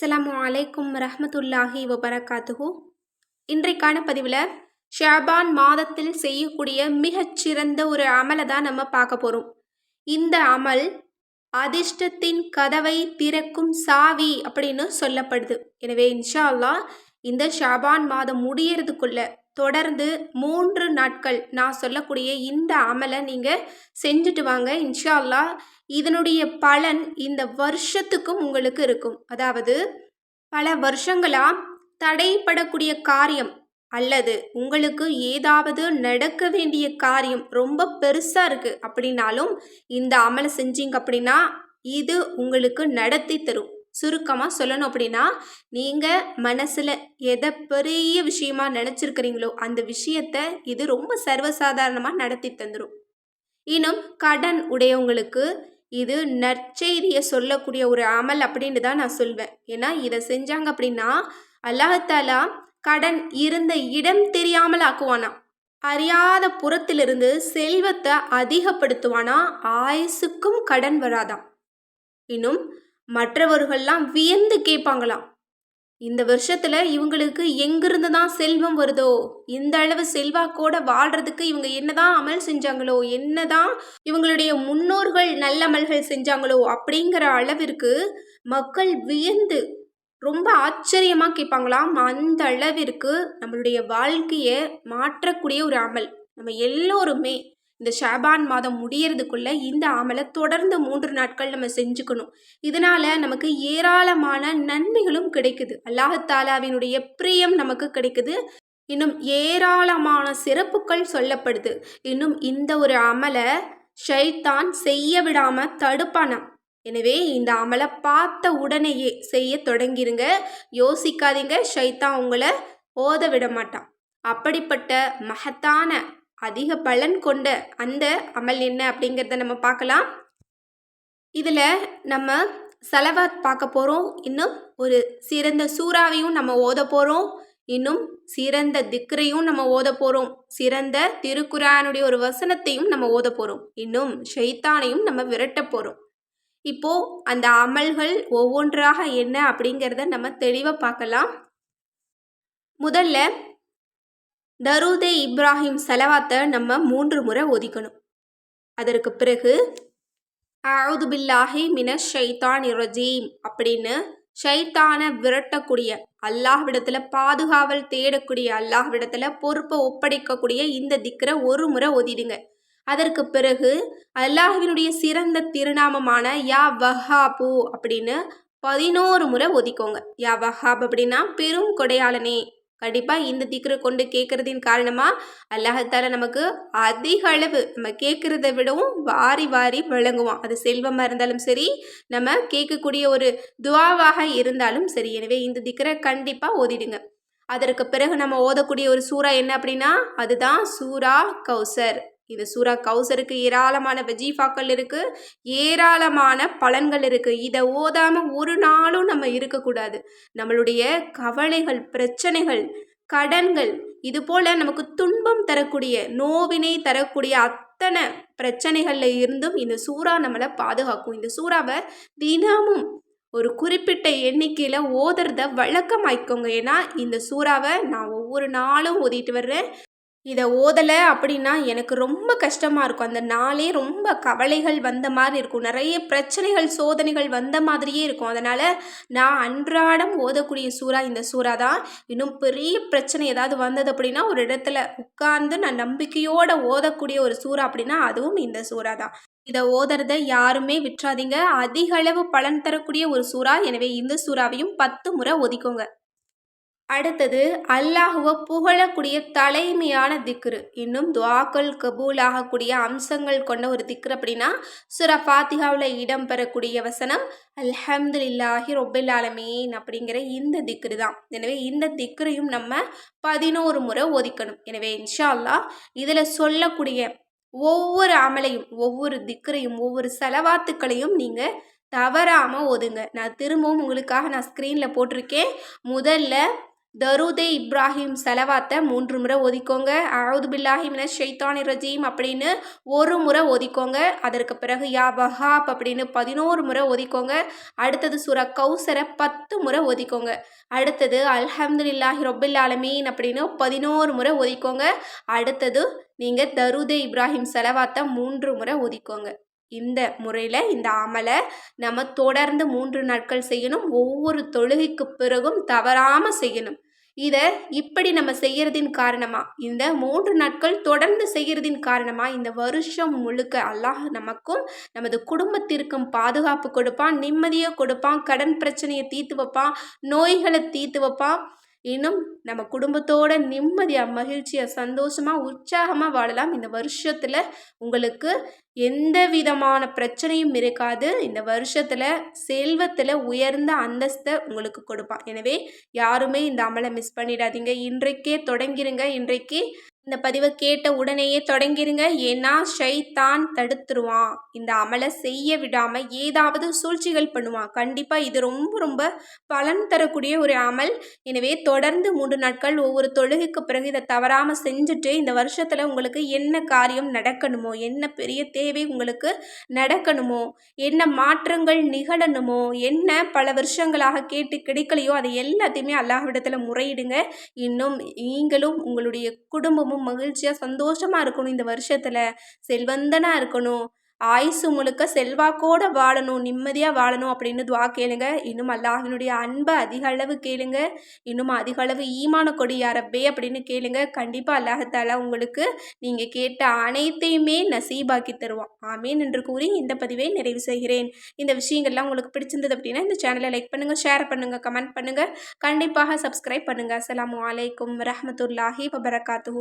அஸ்ஸலாமு அலைக்கும் ரஹமத்துல்லாஹி வபரகாத்துஹு. இன்றைக்கான பதிவில் ஷாபான் மாதத்தில் செய்யக்கூடிய மிகச்சிறந்த ஒரு அமலை தான் நம்ம பார்க்க போகிறோம் இந்த அமல் அதிர்ஷ்டத்தின் கதவை திறக்கும் சாவி அப்படின்னு சொல்லப்படுது. எனவே இன்ஷா அல்லா இந்த ஷாபான் மாதம் முடியறதுக்குள்ள தொடர்ந்து மூன்று நாட்கள் நான் சொல்லக்கூடிய இந்த அமலை நீங்கள் செஞ்சுட்டு வாங்க. இன்ஷா அல்லாஹ் இதனுடைய பலன் இந்த வருஷத்துக்கும் உங்களுக்கு இருக்கும். அதாவது பல வருஷங்களாக தடைப்படக்கூடிய காரியம் அல்லது உங்களுக்கு ஏதாவது நடக்க வேண்டிய காரியம் ரொம்ப பெருசாக இருக்குது அப்படின்னாலும் இந்த அமலை செஞ்சீங்க அப்படின்னா இது உங்களுக்கு நடத்தி தரும். சுருக்கமாக சொல்லணும் அப்படின்னா நீங்கள் மனசில் எதை பெரிய விஷயமா நினச்சிருக்கிறீங்களோ அந்த விஷயத்த இது ரொம்ப சர்வசாதாரணமாக நடத்தி தந்துடும் இன்னும் கடன் உடையவங்களுக்கு இது நற்செய்தியை சொல்லக்கூடிய ஒரு அமல் அப்படின்னு தான் நான் சொல்வேன். ஏன்னா இதை செஞ்சாங்க அப்படின்னா அல்லாஹாலா கடன் இருந்த இடம் தெரியாமல் ஆக்குவானா? அறியாத புறத்திலிருந்து செல்வத்தை அதிகப்படுத்துவானா? ஆயுசுக்கும் கடன் வராதாம். இன்னும் மற்றவர்கள்லாம் வியந்து கேட்பாங்களாம். இந்த வருஷத்துல இவங்களுக்கு எங்கிருந்து தான் செல்வம் வருதோ இந்த அளவு செல்வாக்கோட வாழ்றதுக்கு இவங்க என்னதான் அமல் செஞ்சாங்களோ என்னதான் இவங்களுடைய முன்னோர்கள் நல்ல அமல்கள் செஞ்சாங்களோ அப்படிங்கிற அளவிற்கு மக்கள் வியந்து ரொம்ப ஆச்சரியமாக கேட்பாங்களாம். அந்த அளவிற்கு நம்மளுடைய வாழ்க்கையை மாற்றக்கூடிய ஒரு அமல். நம்ம எல்லோருமே இந்த ஷாபான் மாதம் முடியறதுக்குள்ள இந்த அமலை தொடர்ந்து மூன்று நாட்கள் நம்ம செஞ்சுக்கணும். இதனால நமக்கு ஏராளமான நன்மைகளும் கிடைக்குது. அல்லாஹாலாவினுடைய பிரியம் நமக்கு கிடைக்குது. இன்னும் ஏராளமான சிறப்புகள் சொல்லப்படுது. இன்னும் இந்த ஒரு அமலை ஷைத்தான் செய்ய விடாம தடுப்பானாம். எனவே இந்த அமலை பார்த்த உடனேயே செய்ய தொடங்கிருங்க. யோசிக்காதீங்க. ஷைத்தான் உங்களை ஓத விட மாட்டான். அப்படிப்பட்ட மகத்தான அதிக பலன் கொண்ட அந்த அமல் என்ன அப்படிங்கிறத நம்ம பார்க்கலாம். இதில் நம்ம செலவாத் பார்க்க போகிறோம் இன்னும் ஒரு சிறந்த சூறாவையும் நம்ம ஓத போகிறோம் இன்னும் சிறந்த திக்ரையும் நம்ம ஓத போகிறோம் சிறந்த திருக்குறானுடைய ஒரு வசனத்தையும் நம்ம ஓத போகிறோம் இன்னும் ஷைத்தானையும் நம்ம விரட்ட போகிறோம் இப்போ அந்த அமல்கள் ஒவ்வொன்றாக என்ன அப்படிங்கிறத நம்ம தெளிவாக பார்க்கலாம். முதல்ல தரூதே இப்ராஹிம் செலவாத்தை நம்ம மூன்று முறை ஒதிக்கணும். அதற்கு பிறகு அவுது பில்லாஹி மின ஷைத்தான் இரஜீம் அப்படின்னு ஷைத்தானை விரட்டக்கூடிய அல்லாஹ்விடத்துல பாதுகாவல் தேடக்கூடிய அல்லாஹ்விடத்துல பொறுப்பை ஒப்படைக்கக்கூடிய இந்த திக்கரை ஒரு முறை ஒதிடுங்க. அதற்கு பிறகு அல்லாஹ்வினுடைய சிறந்த திருநாமமான யா வஹாபு அப்படின்னு பதினோரு முறை ஒதிக்கோங்க. யா வஹாப் அப்படின்னா பெரும் கொடையாளனே. கண்டிப்பாக இந்த திக்ரு கொண்டு கேட்குறதின் காரணமாக அல்லாஹால நமக்கு அதிக அளவு நம்ம கேட்குறத விடவும் வாரி வாரி விளங்குவோம் அது செல்வமாக இருந்தாலும் சரி நம்ம கேட்கக்கூடிய ஒரு துவாவாக இருந்தாலும் சரி. எனவே இந்த திக்கரை கண்டிப்பாக ஓதிடுங்க. அதற்கு பிறகு நம்ம ஓதக்கூடிய ஒரு சூறா என்ன அப்படின்னா அதுதான் சூரா கௌசர். இந்த சூரா கௌசருக்கு ஏராளமான வஜீஃபாக்கள் இருக்குது ஏராளமான பலன்கள் இருக்குது இதை ஓதாமல் ஒரு நாளும் நம்ம இருக்கக்கூடாது. நம்மளுடைய கவலைகள் பிரச்சனைகள் கடன்கள் இது போல் நமக்கு துன்பம் தரக்கூடிய நோவினை தரக்கூடிய அத்தனை பிரச்சனைகளில் இருந்தும் இந்த சூறா நம்மளை பாதுகாக்கும். இந்த சூறாவை தினமும் ஒரு குறிப்பிட்ட எண்ணிக்கையில் ஓதுறத வழக்கமாய்க்கோங்க ஏன்னா இந்த சூறாவை நான் ஒவ்வொரு நாளும் ஓதிட்டு வர்றேன். இதை ஓதலை அப்படின்னா எனக்கு ரொம்ப கஷ்டமாக இருக்கும். அந்த நாளே ரொம்ப கவலைகள் வந்த மாதிரி இருக்கும். நிறைய பிரச்சனைகள் சோதனைகள் வந்த மாதிரியே இருக்கும். அதனால் நான் அன்றாடம் ஓதக்கூடிய சூறா இந்த சூறா தான். இன்னும் பெரிய பிரச்சனை ஏதாவது வந்தது அப்படின்னா ஒரு இடத்துல உட்கார்ந்து நான் நம்பிக்கையோடு ஓதக்கூடிய ஒரு சூறா அப்படின்னா அதுவும் இந்த சூறா தான். இதை ஓதுறத யாருமே விட்டுறாதீங்க. அதிக அளவு பலன் தரக்கூடிய ஒரு சூறா. எனவே இந்த சூறாவையும் பத்து முறை ஒதிக்கோங்க அடுத்தது அல்லாஹுவை புகழக்கூடிய தலைமையான திக்ரு. இன்னும் துவாக்கள் கபூல் ஆகக்கூடிய அம்சங்கள் கொண்ட ஒரு திக்ரு அப்படின்னா சுர ஃபாத்திகாவில் இடம்பெறக்கூடிய வசனம் அல்ஹம்துலில்லாஹி ரொபில் ஆலமீன் அப்படிங்கிற இந்த திக்ரு தான். எனவே இந்த திக்ரையும் நம்ம பதினோரு முறை ஒதுக்கணும். எனவே இன்ஷா அல்லாஹ் இதில் சொல்லக்கூடிய ஒவ்வொரு அமலையும் ஒவ்வொரு திக்ரையும் ஒவ்வொரு செலவாத்துக்களையும் நீங்கள் தவறாமல் ஒதுங்க. நான் திரும்பவும் உங்களுக்காக நான் ஸ்க்ரீனில் போட்டிருக்கேன். முதல்ல தருதே இப்ராஹிம் செலவாத்தை மூன்று முறை ஒதிக்கோங்க. அவுது பில்லாஹிமின மின ரஜீம் அப்படின்னு ஒரு முறை ஒதிக்கோங்க. அதற்கு பிறகு யா வஹாப் அப்படின்னு பதினோரு முறை ஒதிக்கோங்க. அடுத்தது சுர கௌசரை பத்து முறை ஒதிக்கோங்க. அடுத்தது அல்ஹம்துலில்லாஹி ரொபில் ஆலமீன் அப்படின்னு பதினோரு முறை ஒதிக்கோங்க. அடுத்தது நீங்கள் தருதே இப்ராஹிம் செலவாத்தை மூன்று முறை ஒதிக்கோங்க. இந்த முறையில் இந்த அமலை நம்ம தொடர்ந்து மூன்று நாட்கள் செய்யணும். ஒவ்வொரு தொழுகைக்கு பிறகும் தவறாமல் செய்யணும். இதை இப்படி நம்ம செய்கிறதின் காரணமாக இந்த மூன்று நாட்கள் தொடர்ந்து செய்கிறதின் காரணமாக இந்த வருஷம் முழுக்க அல்லாஹ் நமக்கும் நமது குடும்பத்திற்கும் பாதுகாப்பு கொடுப்பான் நிம்மதியை கொடுப்பான் கடன் பிரச்சனையை தீர்த்து வைப்பான் நோய்களை தீர்த்து வைப்பான். இன்னும் நம்ம குடும்பத்தோட நிம்மதியாக மகிழ்ச்சியாக சந்தோஷமாக உற்சாகமாக வாழலாம். இந்த வருஷத்தில் உங்களுக்கு எந்த விதமான பிரச்சனையும் இருக்காது. இந்த வருஷத்தில் செல்வத்தில் உயர்ந்த அந்தஸ்தை உங்களுக்கு கொடுப்பான். எனவே யாருமே இந்த அமலை மிஸ் பண்ணிடாதீங்க. இன்றைக்கே தொடங்கிருங்க. இன்றைக்கு இந்த பதிவை கேட்ட உடனேயே தொடங்கிருங்க. ஏன்னா ஷைத்தான் தடுத்துருவான். இந்த அமலை செய்ய விடாமல் ஏதாவது சூழ்ச்சிகள் பண்ணுவான். கண்டிப்பாக இது ரொம்ப ரொம்ப பலன் தரக்கூடிய ஒரு அமல். எனவே தொடர்ந்து மூன்று நாட்கள் ஒவ்வொரு தொழுகைக்கு பிறகு இதை தவறாமல் செஞ்சுட்டு இந்த வருஷத்தில் உங்களுக்கு என்ன காரியம் நடக்கணுமோ என்ன பெரிய தேவை உங்களுக்கு நடக்கணுமோ என்ன மாற்றங்கள் நிகழணுமோ என்ன பல வருஷங்களாக கேட்டு கிடைக்கலையோ அதை எல்லாத்தையுமே அல்லாஹ்விடத்தில் முறையிடுங்க. இன்னும் நீங்களும் உங்களுடைய குடும்பம் குடும்பமும் மகிழ்ச்சியாக சந்தோஷமாக இருக்கணும் இந்த வருஷத்தில். செல்வந்தனாக இருக்கணும். ஆயுசு முழுக்க செல்வாக்கோடு வாழணும் நிம்மதியாக வாழணும் அப்படின்னு துவா கேளுங்க. இன்னும் அல்லாஹினுடைய அன்பை அதிக அளவு கேளுங்க. இன்னும் அதிக அளவு ஈமான கொடி யாரப்பே அப்படின்னு கேளுங்க. கண்டிப்பாக அல்லாஹத்தாலா உங்களுக்கு நீங்கள் கேட்ட அனைத்தையுமே நசீபாக்கி தருவான். ஆமீன் என்று கூறி இந்த பதிவை நிறைவு செய்கிறேன். இந்த விஷயங்கள்லாம் உங்களுக்கு பிடிச்சிருந்தது அப்படின்னா இந்த சேனலை லைக் பண்ணுங்கள் ஷேர் பண்ணுங்கள் கமெண்ட் பண்ணுங்கள் கண்டிப்பாக சப்ஸ்கிரைப் பண்ணுங்கள் அஸ்லாம் வலைக்கம் வரமத்துல்லாஹி வபரகாத்து